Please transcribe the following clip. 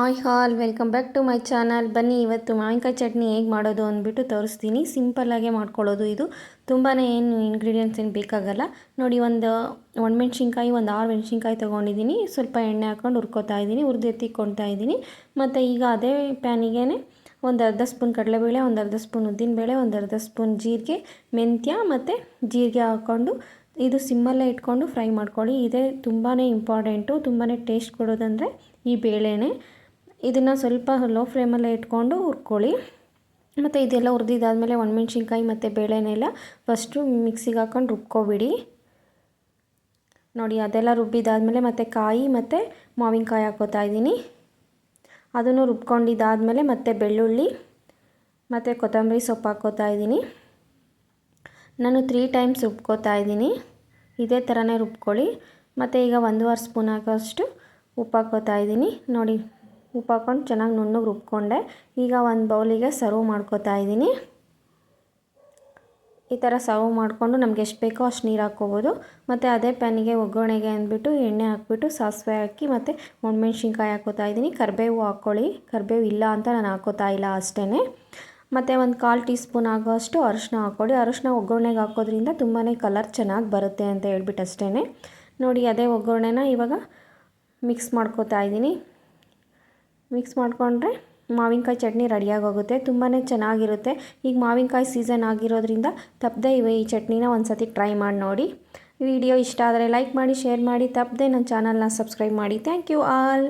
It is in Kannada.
Hi all, welcome back to my channel. ಬನ್ನಿ, ಇವತ್ತು ಮಾವಿನಕಾಯಿ ಚಟ್ನಿ ಹೇಗೆ ಮಾಡೋದು ಅಂದ್ಬಿಟ್ಟು ತೋರಿಸ್ತೀನಿ. ಸಿಂಪಲ್ಲಾಗೆ ಮಾಡ್ಕೊಳ್ಳೋದು ಇದು. ತುಂಬಾ ಏನು ಇಂಗ್ರೀಡಿಯೆಂಟ್ಸ್ ಏನು ಬೇಕಾಗಲ್ಲ. ನೋಡಿ, ಒಂದು ಒಣಮೆಣ್ಸಿನ್ಕಾಯಿ ಒಂದು ಆರು ಮೆಣಸಿನ್ಕಾಯಿ ತೊಗೊಂಡಿದ್ದೀನಿ. ಸ್ವಲ್ಪ ಎಣ್ಣೆ ಹಾಕ್ಕೊಂಡು ಹುರ್ಕೋತಾ ಇದ್ದೀನಿ, ಹುರಿದು ಎತ್ತಿಕೊಳ್ತಾ ಇದ್ದೀನಿ. ಮತ್ತು ಈಗ ಅದೇ ಪ್ಯಾನಿಗೆ ಒಂದು ಅರ್ಧ ಸ್ಪೂನ್ ಕಡಲೆಬೇಳೆ, ಒಂದು ಅರ್ಧ ಸ್ಪೂನ್ ಉದ್ದಿನಬೇಳೆ, ಒಂದು ಅರ್ಧ ಸ್ಪೂನ್ ಜೀರಿಗೆ, ಮೆಂತ್ಯ ಮತ್ತು ಜೀರಿಗೆ ಹಾಕ್ಕೊಂಡು ಇದು ಸಿಮ್ಮಲ್ಲೇ ಇಟ್ಕೊಂಡು ಫ್ರೈ ಮಾಡ್ಕೊಳ್ಳಿ. ಇದೇ ತುಂಬಾ ಇಂಪಾರ್ಟೆಂಟು ತುಂಬಾ ಟೇಸ್ಟ್ ಕೊಡೋದಂದರೆ ಈ ಬೇಳೆನೇ. ಇದನ್ನು ಸ್ವಲ್ಪ ಲೋ ಫ್ಲೇಮಲ್ಲೇ ಇಟ್ಕೊಂಡು ಹುರ್ಕೊಳ್ಳಿ. ಮತ್ತು ಇದೆಲ್ಲ ಹುರಿದಿದ್ದಾದಮೇಲೆ ಒಣಮೆಣ್ಸಿನ್ಕಾಯಿ ಮತ್ತು ಬೇಳೆನೆಲ್ಲ ಫಸ್ಟು ಮಿಕ್ಸಿಗೆ ಹಾಕ್ಕೊಂಡು ರುಬ್ಕೊಬಿಡಿ. ನೋಡಿ ಅದೆಲ್ಲ ರುಬ್ಬಿದಾದಮೇಲೆ ಮತ್ತು ಕಾಯಿ ಮತ್ತು ಮಾವಿನಕಾಯಿ ಹಾಕೋತಾ ಇದ್ದೀನಿ. ಅದನ್ನು ರುಬ್ಕೊಂಡಿದ್ದಾದಮೇಲೆ ಮತ್ತು ಬೆಳ್ಳುಳ್ಳಿ ಮತ್ತು ಕೊತ್ತಂಬರಿ ಸೊಪ್ಪು ಹಾಕೋತಾ ಇದ್ದೀನಿ. ನಾನು ತ್ರೀ ಟೈಮ್ಸ್ ರುಬ್ಕೋತಾ ಇದ್ದೀನಿ. ಇದೇ ಥರನೇ ರುಬ್ಕೊಳ್ಳಿ. ಮತ್ತು ಈಗ ಒಂದೂವರೆ ಸ್ಪೂನ್ ಹಾಕೋಷ್ಟು ಉಪ್ಪು ಹಾಕೋತಾ ಇದ್ದೀನಿ. ನೋಡಿ ಉಪ್ಪು ಹಾಕ್ಕೊಂಡು ಚೆನ್ನಾಗಿ ನುಣ್ಣಗೆ ರುಬ್ಕೊಂಡೆ. ಈಗ ಒಂದು ಬೌಲಿಗೆ ಸರ್ವ್ ಮಾಡ್ಕೋತಾ ಇದ್ದೀನಿ. ಈ ಥರ ಸರ್ವ್ ಮಾಡಿಕೊಂಡು ನಮ್ಗೆ ಎಷ್ಟು ಬೇಕೋ ಅಷ್ಟು ನೀರು ಹಾಕ್ಕೋಬೋದು. ಮತ್ತು ಅದೇ ಪ್ಯಾನಿಗೆ ಒಗ್ಗರಣೆಗೆ ಅಂದ್ಬಿಟ್ಟು ಎಣ್ಣೆ ಹಾಕ್ಬಿಟ್ಟು ಸಾಸಿವೆ ಹಾಕಿ ಮತ್ತು ಒಣಮೆಣ್ಸಿನ್ಕಾಯಿ ಹಾಕೋತಾ ಇದ್ದೀನಿ. ಕರಿಬೇವು ಹಾಕ್ಕೊಳ್ಳಿ. ಕರಿಬೇವು ಇಲ್ಲ ಅಂತ ನಾನು ಹಾಕೋತಾ ಇಲ್ಲ ಅಷ್ಟೇ ಮತ್ತು ಒಂದು ಕಾಲು ಟೀ ಸ್ಪೂನ್ ಆಗೋಷ್ಟು ಅರಶಿನ ಹಾಕ್ಕೊಳ್ಳಿ. ಅರಶಿನ ಒಗ್ಗರಣೆಗೆ ಹಾಕೋದ್ರಿಂದ ತುಂಬಾ ಕಲರ್ ಚೆನ್ನಾಗಿ ಬರುತ್ತೆ ಅಂತ ಹೇಳ್ಬಿಟ್ಟು ಅಷ್ಟೇ ನೋಡಿ ಅದೇ ಒಗ್ಗರಣೆನ ಇವಾಗ ಮಿಕ್ಸ್ ಮಾಡ್ಕೋತಾ ಇದ್ದೀನಿ. ಮಿಕ್ಸ್ ಮಾಡಿಕೊಂಡ್ರೆ ಮಾವಿನಕಾಯಿ ಚಟ್ನಿ ರೆಡಿಯಾಗೋಗುತ್ತೆ. ತುಂಬಾ ಚೆನ್ನಾಗಿರುತ್ತೆ. ಈಗ ಮಾವಿನಕಾಯಿ ಸೀಸನ್ ಆಗಿರೋದ್ರಿಂದ ತಪ್ಪದೆ ಇವೆ ಈ ಚಟ್ನಿನ ಒಂದು ಸತಿ ಟ್ರೈ ಮಾಡಿ ನೋಡಿ. ವಿಡಿಯೋ ಇಷ್ಟ ಆದರೆ ಲೈಕ್ ಮಾಡಿ ಶೇರ್ ಮಾಡಿ. ತಪ್ಪದೆ ನನ್ನ ಚಾನಲ್ನ ಸಬ್ಸ್ಕ್ರೈಬ್ ಮಾಡಿ. Thank you all